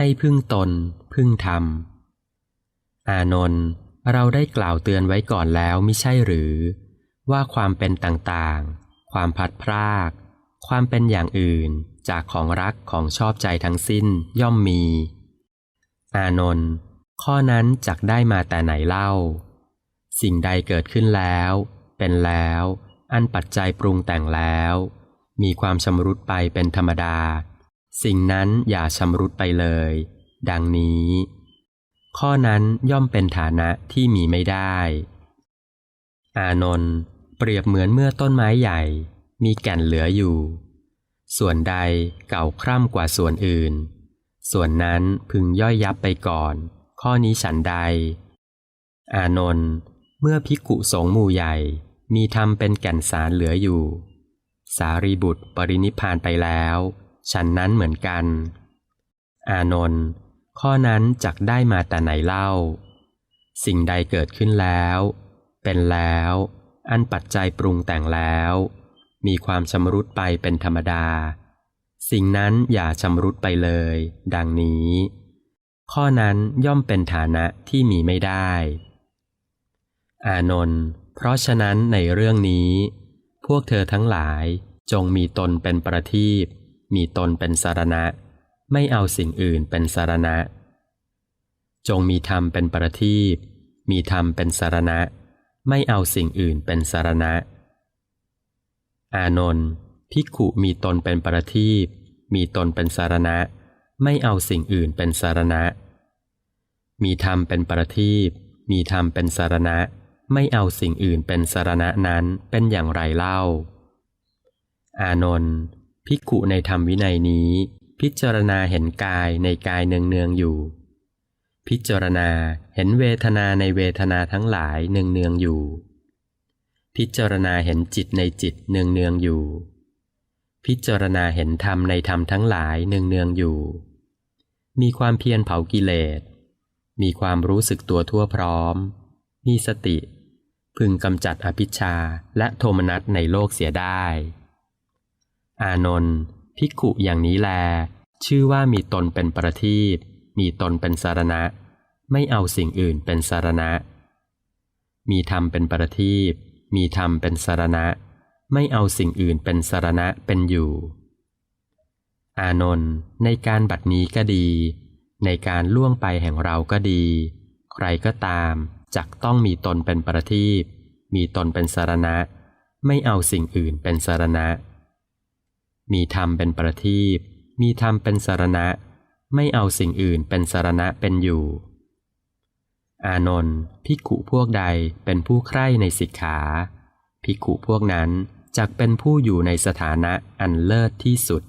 ให้พึ่งตน พึ่งธรรม อานนท์เราได้กล่าวเตือนไว้ก่อนแล้วไม่ใช่หรือ ว่าความเป็นต่างๆ ความพัดพราก ความเป็นอย่างอื่นจากของรักของชอบใจทั้งสิ้นย่อมมี อานนท์ข้อนั้นจักได้มาแต่ไหนเล่า สิ่งใดเกิดขึ้นแล้ว เป็นแล้ว อันปัจจัยปรุงแต่งแล้ว มีความชำรุดไปเป็นธรรมดา สิ่งนั้นอย่าชำรุดไปเลย ดังนี้ ข้อนั้นย่อมเป็นฐานะที่มีไม่ได้ อานนท์เปรียบเหมือนเมื่อต้นไม้ใหญ่ มีแก่นเหลืออยู่ ส่วนใดเก่าคร่ำกว่าส่วนอื่น ส่วนนั้นพึงย่อยยับไปก่อน ข้อนี้ฉันใด อานนท์เมื่อภิกุสงหมู่ใหญ่ มีธรรมเป็นแก่นสารเหลืออยู่ สารีบุตรปรินิพานไปแล้ว ฉันนั้นเหมือนกัน อานนท์ข้อนั้นจักได้มาแต่ไหนเล่า สิ่งใดเกิดขึ้นแล้ว เป็นแล้ว อันปัจจัยปรุงแต่งแล้ว มีความชำรุดไปเป็นธรรมดา สิ่งนั้นอย่าชำรุดไปเลย ดังนี้ ข้อนั้นย่อมเป็นฐานะที่มีไม่ได้ อานนท์เพราะฉะนั้นในเรื่องนี้ พวกเธอทั้งหลายจงมีตนเป็นประทีป มีตนเป็นสารณะ ไม่เอาสิ่งอื่นเป็นสารณะ จงมีธรรมเป็นประทีปมีธรรมเป็นสารณะ ไม่เอาสิ่งอื่นเป็นสารณะ อานนท์ภิกขุมีตนเป็นประทีปมีตนเป็นสารณะ ไม่เอาสิ่งอื่นเป็นสารณะ มีธรรมเป็นประทีปมีธรรมเป็นสารณะ ไม่เอาสิ่งอื่นเป็นสารณะนั้นเป็นอย่างไรเล่า อานนท์ ภิกขุในธรรมวินัยนี้ พิจารณาเห็นกายในกายเนืองเนืองๆอยู่ พิจารณาเห็นเวทนาในเวทนาทั้งหลายเนืองเนืองๆอยู่ พิจารณาเห็นจิตในจิตเนืองเนืองๆอยู่ พิจารณาเห็นธรรมในธรรมทั้งหลายเนืองเนืองๆอยู่ มีความเพียรเผากิเลส มีความรู้สึกตัวทั่วพร้อม มีสติ พึงกำจัดอภิชาและโทมนัสในโลกเสียได้ อานนท์ภิกขุอย่างนี้แล ชื่อว่ามีตนเป็นประทีปมีตนเป็นสารณะ ไม่เอาสิ่งอื่นเป็นสารณะ มีธรรมเป็นประทีปมีธรรมเป็นสารณะ ไม่เอาสิ่งอื่นเป็นสารณะเป็นอยู่ อานนท์ในการบัดนี้ก็ดี ในการล่วงไปแห่งเราก็ดี ใครก็ตามจักต้องมีตนเป็นประทีปมีตนเป็นสารณะ ไม่เอาสิ่งอื่นเป็นสารณะ มีธรรมเป็นประทีปมีธรรมเป็นสารณะ ไม่เอาสิ่งอื่นเป็นสารณะเป็นอยู่ อานนท์พิกุพวกใดเป็นผู้ใคร่ในสิกขาพิกุพวกนั้นจักเป็นผู้อยู่ในสถานะอันเลิศที่สุด